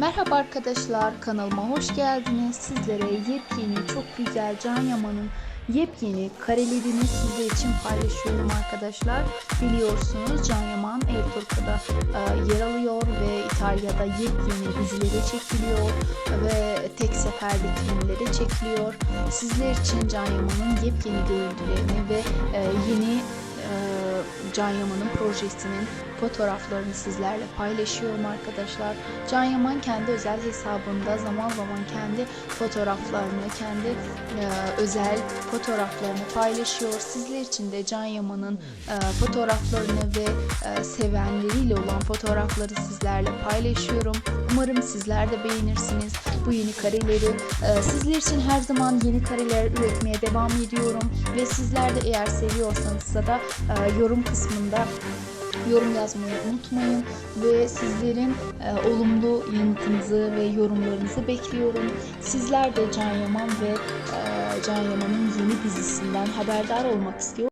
Merhaba arkadaşlar kanalıma hoş geldiniz. Sizlere yepyeni çok güzel Can Yaman'ın yepyeni karelerini sizler için paylaşıyorum arkadaşlar. Biliyorsunuz Can Yaman El Turco'da e, yer alıyor ve İtalya'da yepyeni dizilere çekiliyor ve tek seferde filmlere çekiliyor. Sizler için Can Yaman'ın yepyeni görüntülerini ve e, Can Yaman'ın projesinin fotoğraflarını sizlerle paylaşıyorum arkadaşlar. Can Yaman kendi özel hesabında zaman zaman kendi fotoğraflarını, kendi e, özel fotoğraflarını paylaşıyor. Sizler için de Can Yaman'ın e, fotoğraflarını ve e, sevenleriyle olan fotoğrafları sizlerle paylaşıyorum. Umarım sizler de beğenirsiniz bu yeni kareleri. E, sizler için her zaman yeni kareler üretmeye devam ediyorum ve sizler de eğer seviyorsanız da e, yorum kısmında yorum yazmayı unutmayın ve sizlerin e, olumlu yanıtınızı ve yorumlarınızı bekliyorum. Sizler de Can Yaman ve Can Yaman'ın yeni dizisinden haberdar olmak istiyor